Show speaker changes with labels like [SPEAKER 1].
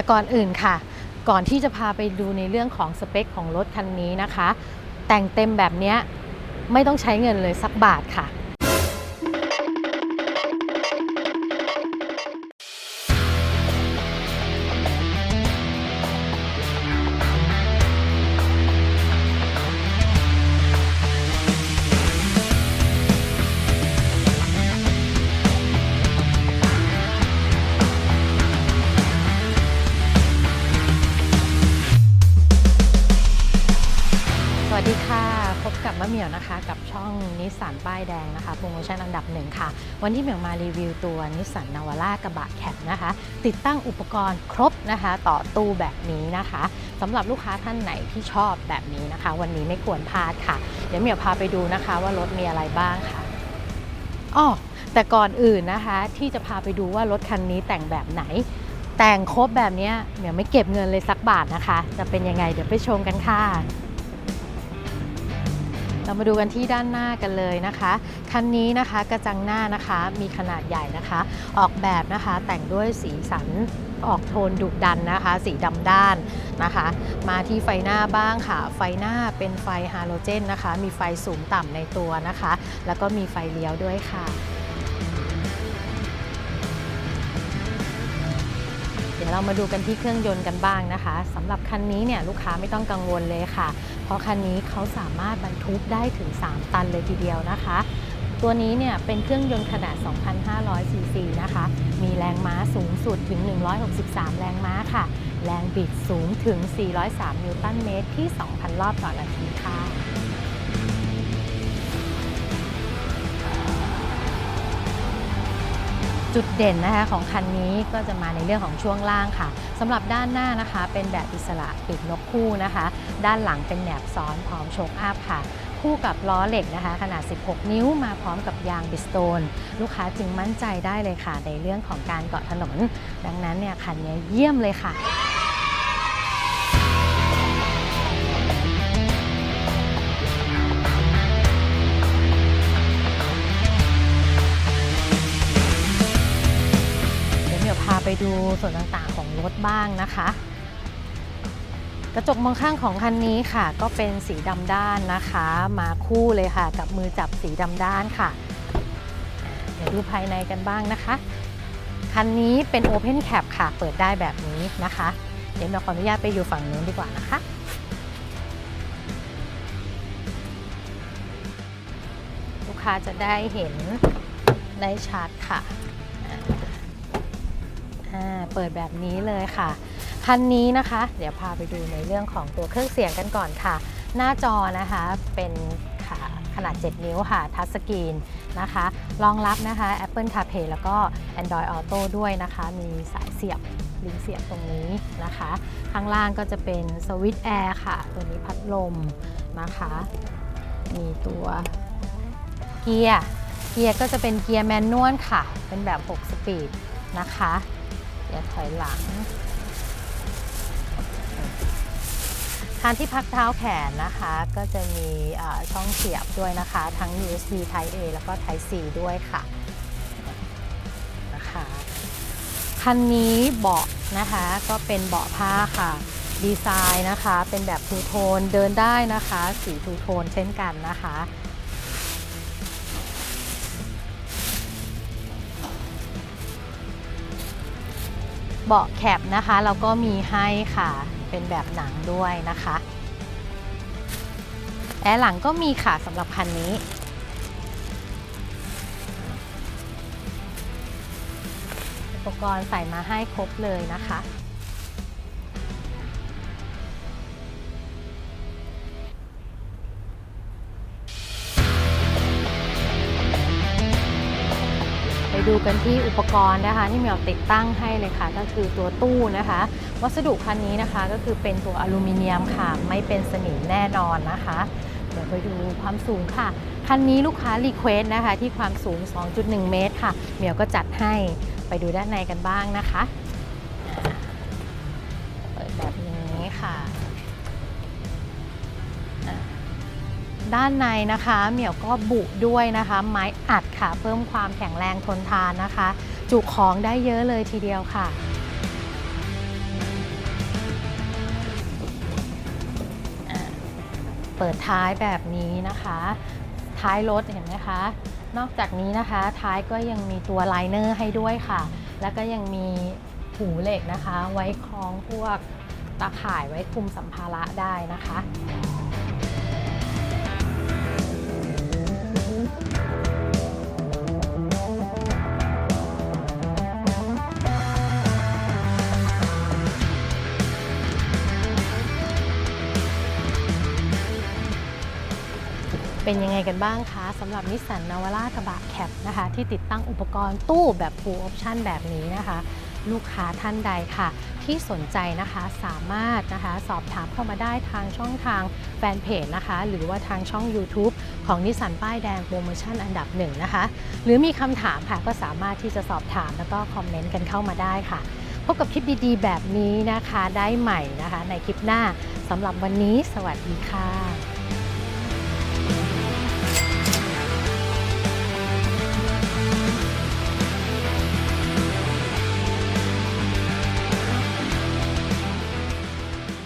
[SPEAKER 1] แต่ก่อนอื่นค่ะ ก่อนที่จะพาไปดูในเรื่องของสเปคของรถคันนี้นะคะ แต่งเต็มแบบนี้ไม่ต้องใช้เงินเลยสักบาทค่ะ ดีค่ะ พบกับมะเหมี่ยวนะคะกับช่องนิสสันป้ายแดงนะคะโปรโมชั่นอันดับหนึ่งค่ะ วันที่เหมียวมารีวิวตัวนิสสันนาวาร่ากระบะแคปนะคะ ติดตั้งอุปกรณ์ครบนะคะ ต่อตู้แบบนี้นะคะสำหรับลูกค้าท่านไหนที่ชอบแบบนี้นะคะ วันนี้ไม่ควรพลาดค่ะ เดี๋ยวเหมียวพาไปดูนะคะว่ารถมีอะไรบ้างค่ะอ้อแต่ก่อนอื่นนะคะที่จะพาไปดูว่ารถคันนี้แต่งแบบไหน แต่งครบแบบนี้เหมียวไม่เก็บเงินเลยสักบาทนะคะ จะเป็นยังไงเดี๋ยวไปชมกันค่ะ เรามาดูกันที่ด้านหน้ากันเลยนะคะ คันนี้นะคะกระจังหน้านะคะมีขนาดใหญ่นะคะ ออกแบบนะคะแต่งด้วยสีสันออกโทนดุดันนะคะ สีดำด้านนะคะ มาที่ไฟหน้าบ้างค่ะ ไฟหน้าเป็นไฟฮาโลเจนนะคะ มีไฟสูงต่ำในตัวนะคะ แล้วก็มีไฟเลี้ยวด้วยค่ะเดี๋ยวเรามาดูกันที่เครื่องยนต์กันบ้างนะคะสำหรับคันนี้เนี่ยลูกค้าไม่ต้องกังวลเลยค่ะ ราะคันนี้เขาสามารถบรรทุกได้ถึง 3 ตันเลยทีเดียวนะคะ ตัวนี้เนี่ยเป็นเครื่องยนต์ขนาด 2,500 ซีซีนะคะ มีแรงม้าสูงสุดถึง 163 แรงม้าค่ะ แรงบิดสูงถึง 403 นิวตันเมตรที่ 2,000 รอบต่อนาทีค่ะ จุดเด่นนะคะของคันนี้ก็จะมาในเรื่องของช่วงล่างค่ะสำหรับด้านหน้านะคะเป็นแบบอิสระปีกนกคู่นะคะ ด้านหลังเป็นแหนบซ้อนพร้อมโชคอัพค่ะคู่กับล้อเหล็กนะคะ ขนาด 16 นิ้วมาพร้อมกับยางบิสโตน ลูกค้าจึงมั่นใจได้เลยค่ะ ในเรื่องของการเกาะถนน ดังนั้นเนี่ยคันนี้เยี่ยมเลยค่ะ ดูส่วนต่างๆของรถบ้างนะคะ กระจกมองข้างของคันนี้ค่ะ ก็เป็นสีดำด้านนะคะ มาคู่เลยค่ะ กับมือจับสีดำด้านค่ะ เดี๋ยวดูภายในกันบ้างนะคะ คันนี้เป็น Open Cap ค่ะ เปิดได้แบบนี้นะคะ เดี๋ยวเราขออนุญาตไปอยู่ฝั่งนู้นดีกว่านะคะลูกค้าจะได้เห็นได้ชัดค่ะ เปิดแบบนี้เลยค่ะ คันนี้นะคะ เดี๋ยวพาไปดูในเรื่องของตัวเครื่องเสียงกันก่อนค่ะ หน้าจอนะคะเป็นขนาด 7 นิ้วค่ะ ทัชสกรีนนะคะ รองรับนะคะ Apple CarPlay แล้วก็ Android Auto ด้วยนะคะ มีสายเสียบลิงเสียบตรงนี้นะคะ ข้างล่างก็จะเป็นสวิตช์แอร์ค่ะ ตัวนี้พัดลมนะคะ มีตัวเกียร์ เกียร์ก็จะเป็นเกียร์แมนนวลค่ะ เป็นแบบ 6 สปีดนะคะ เดี๋ยวถอยหลัง ทานที่พักเท้าแขนนะคะ ก็จะมีช่องเสียบด้วยนะคะ ทั้ง USB Type A แล้วก็ Type C ด้วยค่ะนะคะคันนี้เบาะนะคะก็เป็นเบาะผ้าค่ะ ดีไซน์นะคะ เป็นแบบทูโทนเดินได้นะคะ สีทูโทนเช่นกันนะคะ เบาะแคปนะคะเราก็มีให้ค่ะ เป็นแบบหนังด้วยนะคะแอร์หลังก็มีค่ะสำหรับคันนี้ อุปกรณ์ใส่มาให้ครบเลยนะคะ ดูกันที่อุปกรณ์นะคะที่เหมียวติดตั้งให้เลยค่ะ ก็คือตัวตู้นะคะ วัสดุคันนี้นะคะก็คือเป็นตัวอลูมิเนียมค่ะ ไม่เป็นสนิมแน่นอนนะคะ เดี๋ยวไปดูความสูงค่ะ คันนี้ลูกค้ารีเควสนะคะ ที่ความสูง 2.1 เมตรค่ะ เหมียวก็จัดให้ไปดูด้านในกันบ้างนะคะเปิดแบบนี้ค่ะ ด้านในนะคะเหมี่ยวก็บุด้วยนะคะ ไม้อัดค่ะ เพิ่มความแข็งแรงทนทานนะคะ จุของได้เยอะเลยทีเดียวค่ะเปิดท้ายแบบนี้นะคะ ท้ายรถเห็นไหมคะ นอกจากนี้นะคะ ท้ายก็ยังมีตัวไลเนอร์ให้ด้วยค่ะ แล้วก็ยังมีหูเหล็กนะคะ ไว้คล้องพวกตะข่ายไว้คุมสัมภาระได้นะคะ เป็นยังไงกันบ้างคะสำหรับนิสสันนาวาร่ากระบะแคปนะคะ ที่ติดตั้งอุปกรณ์ตู้แบบ full option แบบนี้นะคะ ลูกค้าท่านใดค่ะ ที่สนใจนะคะสามารถนะคะสอบถามเข้ามาได้ทางช่องทางแฟนเพจนะคะ หรือว่าทางช่อง YouTube ของนิสสันป้ายแดงโปรโมชั่นอันดับหนึ่งนะคะ หรือมีคำถามค่ะก็สามารถที่จะสอบถามแล้วก็คอมเมนต์กันเข้ามาได้ค่ะพบกับคลิปดีๆ แบบนี้นะคะได้ใหม่นะคะ ในคลิปหน้าสำหรับวันนี้สวัสดีค่ะ